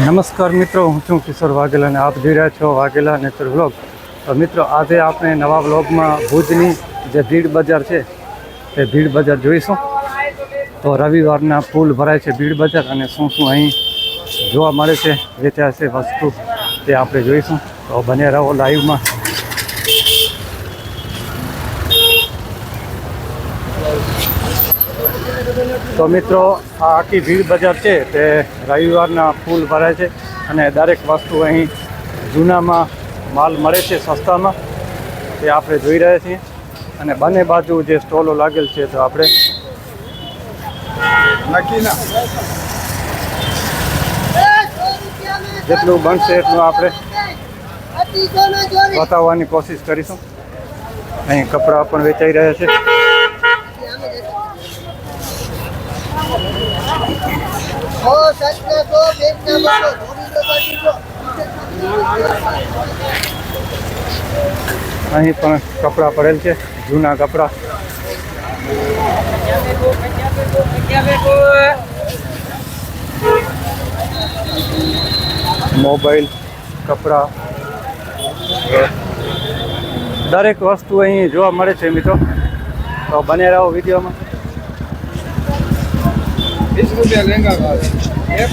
નમસ્કાર મિત્રો, હું છું કિશોર વાઘેલા અને આપ જોઈ રહ્યા છો વાઘેલા નેચર વ્લોગ. તો મિત્રો, આજે આપણે નવા વ્લોગમાં ભુજની જે ભીડ બજાર છે તે ભીડ બજાર જોઈશું. તો રવિવારના ફૂલ ભરાય છે ભીડ બજાર અને શું શું અહીં જોવા મળે છે વેચાશે વસ્તુ તે આપણે જોઈશું. તો બને રહો લાઈવમાં તો મિત્રો આ આખી ભીડ બજાર છે તે રવિવારના ફૂલ ભરાય છે અને દરેક વસ્તુ અહીં જૂનામાં માલ મળે છે સસ્તામાં તે આપણે જોઈ રહ્યા છીએ. અને બંને બાજુ જે સ્ટોલો લાગેલ છે તો આપણે જેટલું બનશે એટલું આપણે બતાવવાની કોશિશ કરીશું. અહીં કપડાં પણ વેચાઈ રહ્યા છે ઓ સચના તો બેટના બસો ધોરી તો બાજુ અહીં પણ કપડાં પડેલ છે જૂના કપડાં. મોબાઈલ કપડાં. દરેક વસ્તુ અહીં જોવા મળે છે મિત્રો. તો બને રહો વિડીયોમાં. વીસ રૂપિયા લેંગા ભાવે એક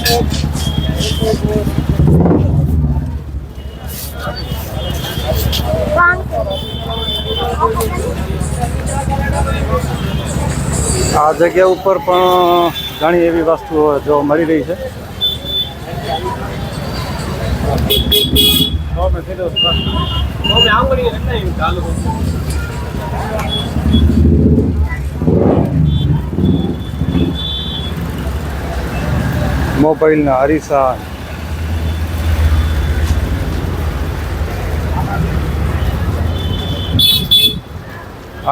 આ જગ્યા ઉપર પણ ઘણી એવી વસ્તુઓ જોવા મળી રહી છે. મોબાઈલના અરીસા.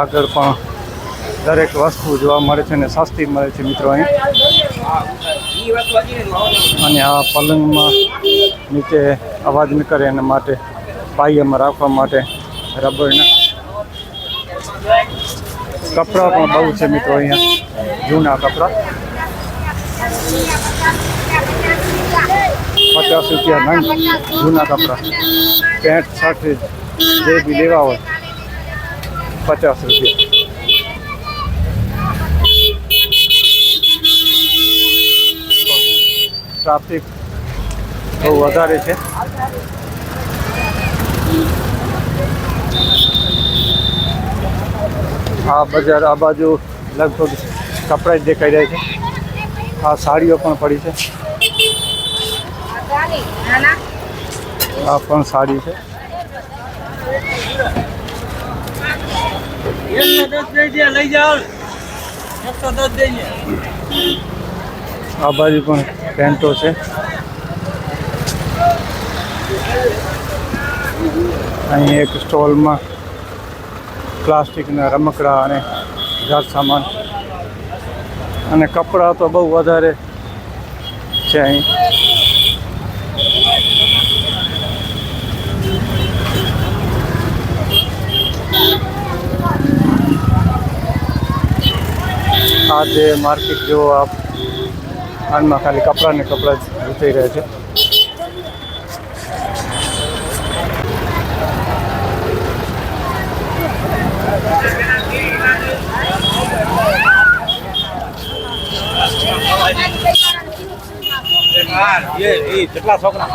આગળ પણ દરેક વસ્તુ જોવા મળે છે અને સસ્તી મળે છે મિત્રો અહીં. અને આ પલંગમાં નીચે અવાજ ન કરે એના માટે પાયામાં રાખવા માટે રબરના. કપડાં પણ બહુ છે મિત્રો અહીંયા. જૂના કપડાં. પચાસ રૂપિયા નહીં, જૂના કપડાં. પેન્ટ શર્ટ જે બી લેવા હોય, પચાસ રૂપિયા. ટ્રાફિક બહુ વધારે છે. આ બજાર, આ બાજુ લગભગ કપડાં જ દેખાઈ રહ્યા છે. આ સાડીઓ પણ પડી છે. આ પણ સાડી છે. આ બાજુ પણ પેન્ટો છે. અહીં એક સ્ટોલમાં પ્લાસ્ટિકના રમકડા અને ઘર સામાન અને કપડાં તો બહુ વધારે છે અહીં. આ જે માર્કેટ જેવો આપ આનમાં ખાલી કપડાં ને કપડાં જ વેચાઈ રહ્યા છે. કેટલા છોકરા?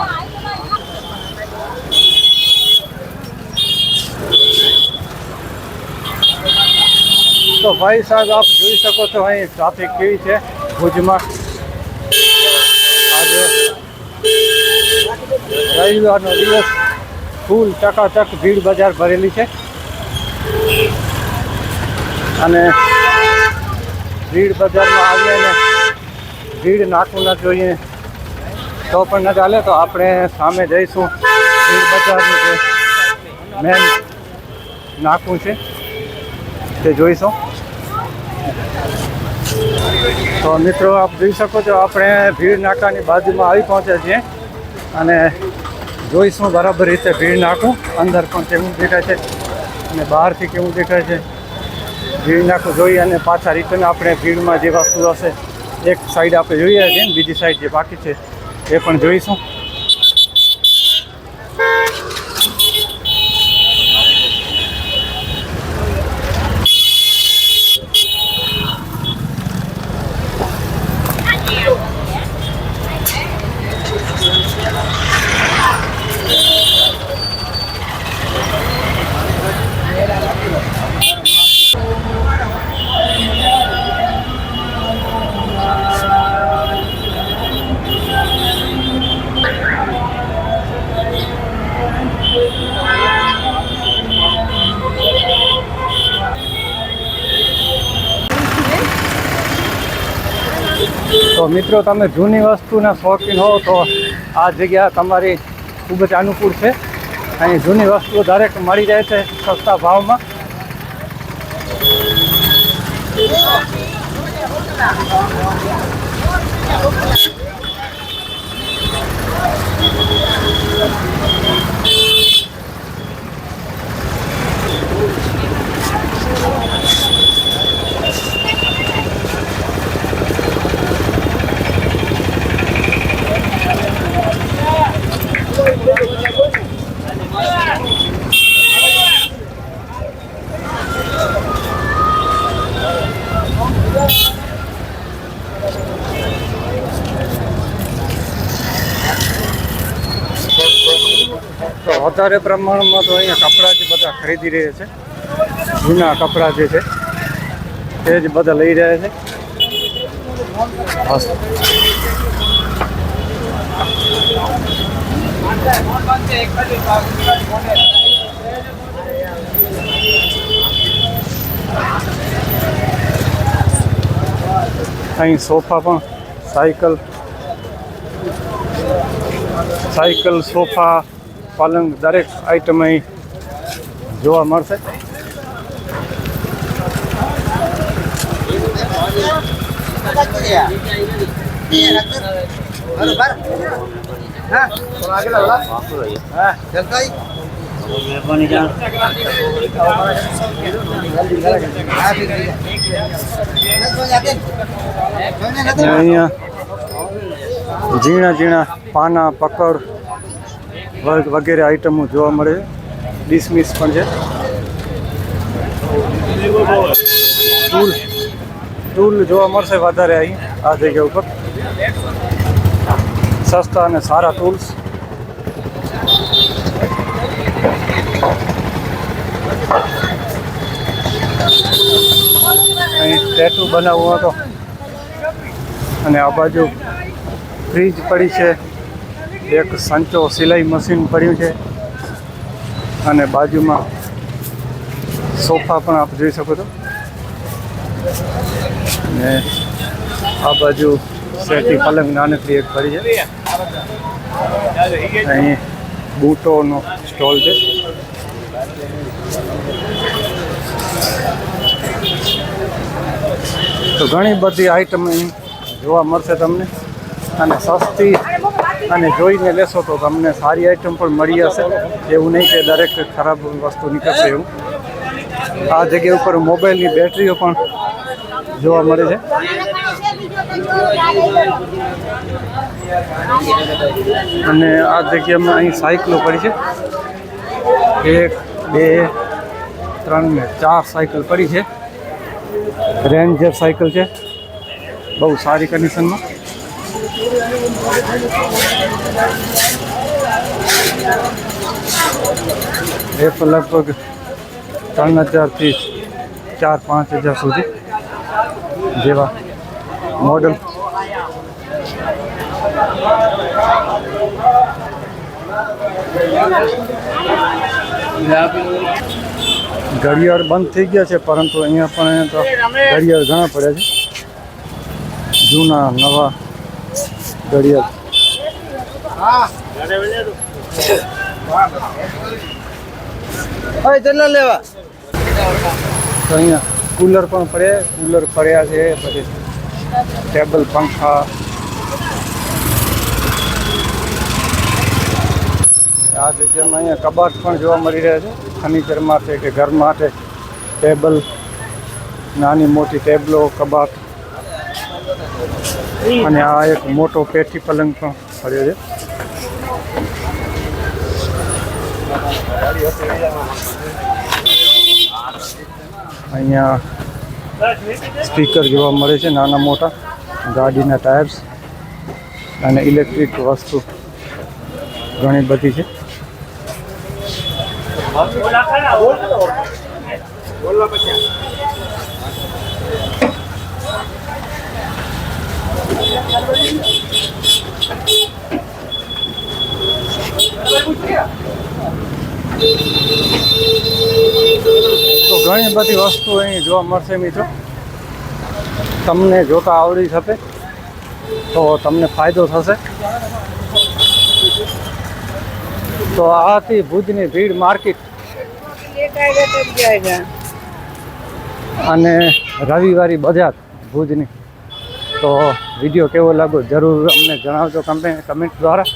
તો ભાઈ સાહેબ, આપ જોઈ શકો છો અહીં ટ્રાફિક કેવી છે ભુજમાં. આજે રવિવારનો દિવસ, ફૂલ ચકાચક ભીડ બજાર ભરેલી છે. અને ભીડ બજારમાં આવીએ ને ભીડ નાખવું ન જોઈએ. તો પણ ન ચાલે, તો આપણે સામે જઈશું. બજારનું જે મેન નાખવું છે, તે જોઈશું. તો મિત્રો, આપ જોઈ શકો છો, આપણે ભીડ નાકાની બાજુમાં આવી પહોંચ્યા છીએ અને જોઈશું બરાબર રીતે ભીડ નાખું અંદર પણ કેવું દેખાય છે અને બહારથી કેવું દેખાય છે. ભીડ નાખું જોઈ અને પાછા રિટર્ન આપણે ભીડમાં જે વસ્તુ હશે. એક સાઈડ આપણે જોઈએ છીએ બીજી સાઈડ જે બાકી છે. એ પણ જોઈશું. તો મિત્રો, તમે જૂની વસ્તુના શોખીન હો તો આ જગ્યા તમારી ખૂબ જ અનુકૂળ છે. અહીં જૂની વસ્તુઓ દરેક મળી જાય છે સસ્તા ભાવમાં તો વધારે પ્રમાણમાં તો અહીંયા કપડાં જ બધા ખરીદી રહ્યા છે જૂના કપડાં જે છે તે જ બધા લઈ રહ્યા છે. અહીં સોફા પણ સાયકલ સાયકલ સોફા પલંગ દરેક આઈટમ અહીં જોવા મળશે. અહીંયા ઝીણા ઝીણા પાના પકડ વગેરે આઈટમો જોવા મળે. ડિસમિસ પણ છે. ટૂલ ટૂલ જોવા મળશે વધારે અહીં, આ જગ્યા ઉપર. સસ્તા અને સારા ટૂલ્સ અહીં ટેટુ બનાવવો હતો અને આ બાજુ ફ્રીજ પડી છે. એક સંચો સિલાઈ મશીન પડ્યું છે. અને બાજુમાં સોફા પણ આપ જોઈ શકો છો. ને આ બાજુ સેટી પલંગ નાનકડી એક પડી છે. અહીં બૂટોનો સ્ટોલ છે. તો ઘણી બધી આઈટમ અહીં જોવા મળશે તમને. અને સસ્તી અને જોઈને લેશો તો તમને સારી આઈટમ પણ મળી જશે એવું નહીં કે દરેક ખરાબ વસ્તુ નીકળશે એવું. આ જગ્યા ઉપર મોબાઈલની બેટરીઓ પણ જોવા મળે છે. અને આ જગ્યામાં અહીં સાયકલો પડી છે. એક, બે, ત્રણ ને ચાર સાયકલ પડી છે. રેન્જર સાયકલ છે. બહુ સારી કન્ડિશનમાં એ તો લગભગ ત્રણ હજારથી ચાર પાંચ હજાર સુધી જેવા મોડલ ઘડિયાળ બંધ થઈ ગયા છે પરંતુ અહીંયા પણ તો ઘડિયાળ ઘણા પડ્યા છે જૂના નવા ઘડિયાળ. ચલ્લા લેવા. અહીંયા કુલર પણ પડે કુલર પડ્યા છે પછી ટેબલ પંખા. આ જગ્યામાં અહીંયા કબાટ પણ જોવા મળી રહ્યા છે. ફર્નિચર માટે કે ઘર માટે ટેબલ નાની મોટી ટેબલો કબાટ. અને આ એક મોટો પેટી પલંગ પણ પડ્યો છે અહીંયા સ્પીકર જોવા મળે છે નાના મોટા ગાડીના ટાયર્સ અને ઇલેક્ટ્રિક વસ્તુ ઘણી બધી છે તો ઘણી બધી વસ્તુ અહીં જોવા મળશે મિત્રો. તમને જોતા આવડી શકે, તો તમને ફાયદો થશે. તો આ હતી ભુજની ભીડ માર્કેટ. અને રવિવારી બજાર ભુજની. તો વીડિયો કેવો લાગ્યો જરૂર અમને જણાવજો કમેન્ટ દ્વારા.